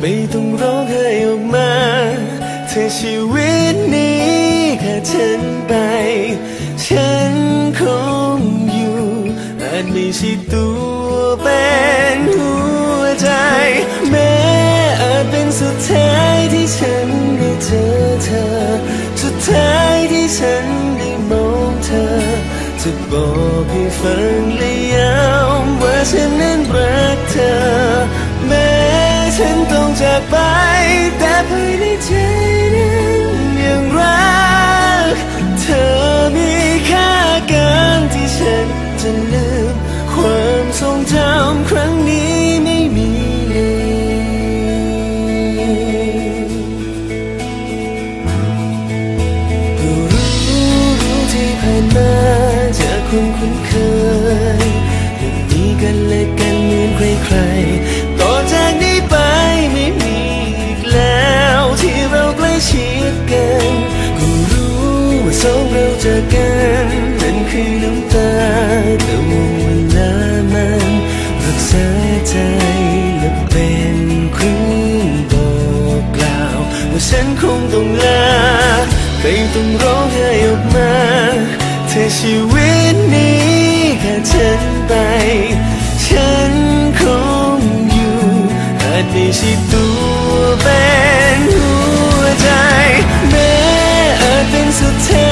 ไม่ต้องร้องไห้ออกมา เธอชีวิตนี้แค่ฉันไป ฉันคงอยู่อาจไม่ใช่ตัวเป็นหัวใจ แม้อาจเป็นสุดท้ายที่ฉันได้เจอเธอ สุดท้ายที่ฉันได้มองเธอ จะบอกให้ฟังและย้ำว่าฉัน ฉันต้องจากไป แต่ภายในใจนั้นยังรัก เธอมีค่าเกินที่ฉันจะลืมความทรงจำครั้งนี้ไม่มีก็รู้รู้ที่ผ่านมาจากคนคุ้นเคยยังมีกันและกันเหมือนใครๆต่อจากนี้ ว่าสองเราจอกันนั่นคือน้ำตาแต่ว่าเวลามันรักษาใจและเป็นครื่งบอกกล่าว ว่าฉันคงต้องลาไม่ต้องร้องไห้ออกมาเธอชีวิตนี้แค่ฉันไป ฉันคงอยู่อาจไม่ใช่ตัวเป็นหัวใจแม้อาจเป็นสุดท้าย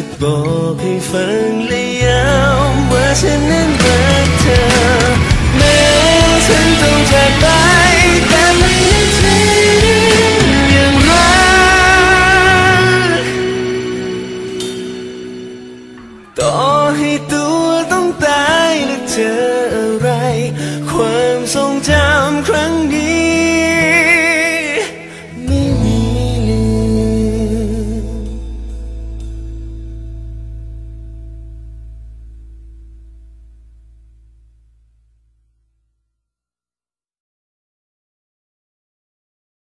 จะบอกให้ฟังและย้ำว่าฉันนั้นรักเธอแม้ฉันต้องจากไปแต่มันยังใจยังรักต่อให้ตัวต้องตายและเจออะไร ความทรงจำ